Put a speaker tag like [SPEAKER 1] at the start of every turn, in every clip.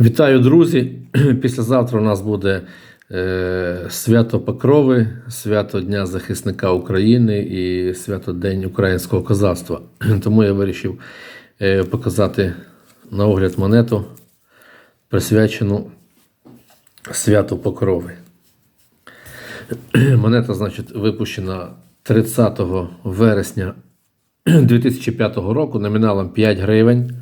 [SPEAKER 1] Вітаю, друзі! Післязавтра у нас буде е, свято Покрови, свято Дня захисника України і свято День українського козацтва. Тому я вирішив е, показати на огляд монету, присвячену святу Покрови. Монета, значить, випущена 30 вересня 2005 року номіналом 5 гривень.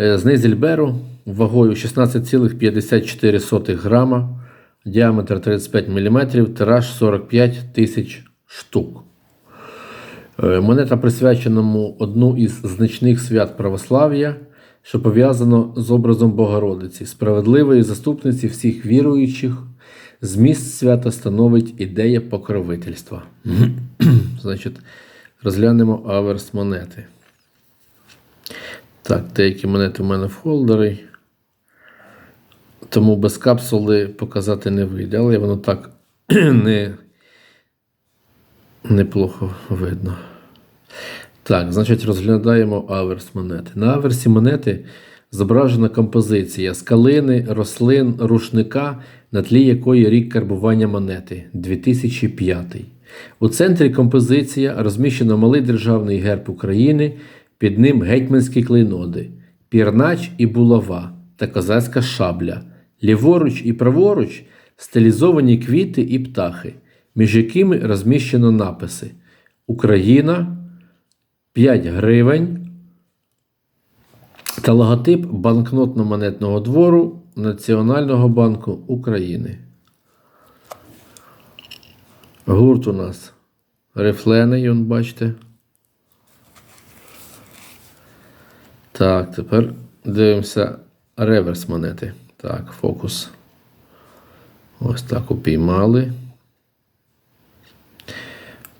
[SPEAKER 1] Е, З Нейзельберу вагою 16,54 грама, діаметр 35 мм, тираж 45 тисяч штук. Е, Монета присвяченому одну із значних свят православ'я, що пов'язано з образом Богородиці, справедливої заступниці всіх віруючих. Зміст свята становить ідея покровительства. Значить, розглянемо аверс монети. Так, деякі монети в мене в холдері. Тому без капсули показати не вийде, але воно так не, неплохо видно. Так, значить, розглядаємо аверс монети. На аверсі монети зображена композиція з калини, рослин, рушника, на тлі якої рік карбування монети 2005. У центрі композиція розміщено малий державний герб України, під ним гетьманські клейноди, пірнач і булава та козацька шабля. Ліворуч і праворуч стилізовані квіти і птахи, між якими розміщено написи Україна 5 гривень та логотип банкнотно-монетного двору Національного банку України. Гурт у нас рифлений, бачите. Так, тепер дивимося реверс монети. Так, фокус. Ось так упіймали.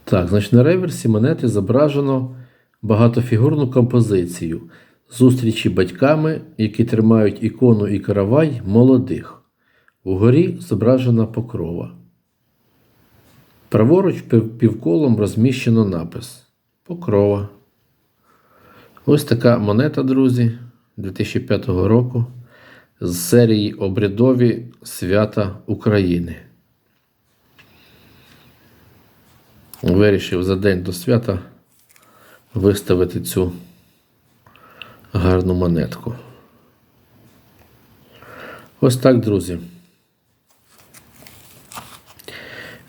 [SPEAKER 1] Так, значить, на реверсі монети зображено багатофігурну композицію зустрічі батьками, які тримають ікону і каравай молодих. Угорі зображена покрова. Праворуч півколом розміщено напис Покрова. Ось така монета, друзі, 2005 року з серії Обрядові свята України. Вирішив за день до свята виставити цю гарну монетку. Ось так, друзі.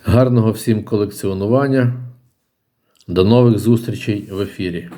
[SPEAKER 1] Гарного всім колекціонування. До нових зустрічей в ефірі.